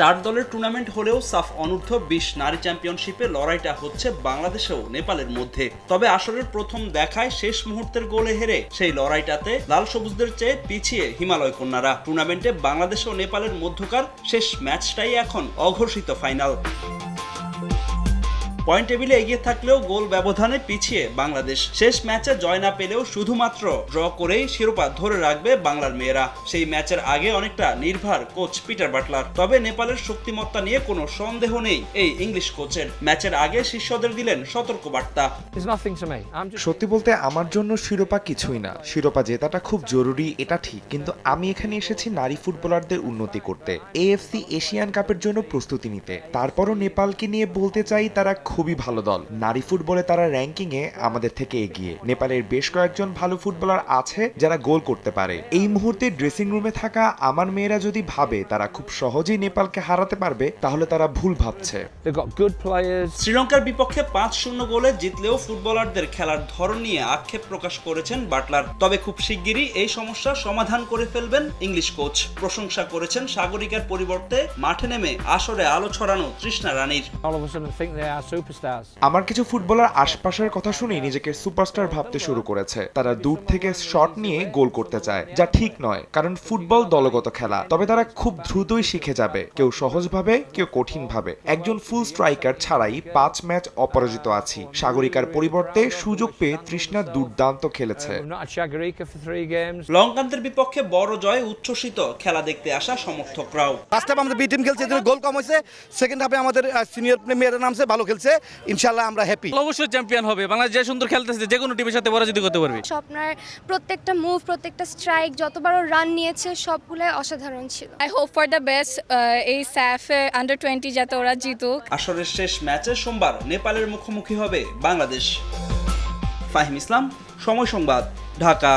চার দলের টুর্নামেন্ট হলেও সাফ অনূর্ধ্ব বিশ নারী চ্যাম্পিয়নশিপে লড়াইটা হচ্ছে বাংলাদেশেও নেপালের মধ্যে। তবে আসরের প্রথম দেখায় শেষ মুহূর্তের গোলে হেরে সেই লড়াইটাতে লাল সবুজদের চেয়ে পিছিয়ে হিমালয় কন্যারা। টুর্নামেন্টে বাংলাদেশ ও নেপালের মধ্যকার শেষ ম্যাচটাই এখন অঘোষিত ফাইনাল পয়েন্ট টেবিলে এগিয়ে থাকলেও গোল ব্যবধানে পিছিয়ে বাংলাদেশ। শেষ ম্যাচে জয় না পেলেও শুধুমাত্র ড্র করেই শিরোপা ধরে রাখবে বাংলার মেয়েরা। সেই ম্যাচের আগে অনেকটা নির্ভার কোচ পিটার বাটলার। তবে নেপালের শক্তিমত্তা নিয়ে কোনো সন্দেহ নেই এই ইংলিশ কোচের। ম্যাচের আগে শিষ্যদের দিলেন সতর্ক বার্তা সত্যি বলতে আমার জন্য শিরোপা কিছুই না। শিরোপা জেতাটা খুব জরুরি এটা ঠিক। কিন্তু আমি এখানে এসেছি নারী ফুটবলারদের উন্নতি করতে। এএফসি এশিয়ান কাপের জন্য প্রস্তুতি নিতে। তারপরও নেপালকে নিয়ে বলতে চাই তারা খুবই ভালো দল। নারী ফুটবলে তারা র্যাঙ্কিং এ আমাদের থেকে এগিয়ে। নেপালের বেশ কয়েকজন ভালো ফুটবলার আছে যারা গোল করতে পারে। এই মুহূর্তে ড্রেসিং রুমে থাকা আমার মেয়েরা যদি ভাবে তারা খুব সহজেই নেপালকে হারাতে পারবে তাহলে তারা ভুল ভাবছে. শ্রীলঙ্কার বিপক্ষে পাঁচ শূন্য গোলে জিতলেও ফুটবলারদের খেলার ধরন নিয়ে আক্ষেপ প্রকাশ করেছেন বাটলার। তবে খুব শিগগিরই এই সমস্যা সমাধান করে ফেলবেন ইংলিশ কোচ। প্রশংসা করেছেন সাগরিকার পরিবর্তে মাঠে নেমে আসরে আলো ছড়ানো তৃষ্ণা রানীর। আমার কিছু ফুটবলার আশপাশের কথা শুনে নিজেকে সুপারস্টার ভাবতে শুরু করেছে। তারা দূর থেকে শট নিয়ে গোল করতে চায় যা ঠিক নয় কারণ ফুটবল দলগত খেলা। তবে তারা খুব দ্রুতই শিখে যাবে কেউ সহজভাবে কেউ কঠিনভাবে। একজন ফুল স্ট্রাইকার ছাড়াই পাঁচ ম্যাচ অপরাজিত আছি। সাগরিকার পরিবর্তে সুযোগ পেয়ে তৃষ্ণা দুর্দান্ত খেলেছে. লঙ্কানদের বিপক্ষে বড় জয় উচ্ছ্বসিত খেলা দেখতে আসা সমর্থকরাও। ফার্স্ট হাফ আমাদের বি টিম খেলছে গোল কম হয়েছে। সেকেন্ড হাফে আমাদের সিনিয়র মেয়েরা নামছে ভালো খেলছে। ইনশাল্লাহ আমরা হ্যাপি অবশ্যই চ্যাম্পিয়ন হবে। বাংলাদেশ যে সুন্দর খেলতেছে যে কোনো টিমের সাথে পরাজিত করতে পারবে। স্বপ্নার প্রত্যেকটা মুভ প্রত্যেকটা স্ট্রাইক যতবারও রান নিয়েছে সবগুলোই অসাধারণ ছিল। I hope for the best এই স্যাফ আন্ডার টোয়েন্টি যাতে ওরা জিতুক। আসরের শেষ ম্যাচে সোমবার নেপালের মুখোমুখি হবে বাংলাদেশ। ফাহিম ইসলাম সময় সংবাদ ঢাকা।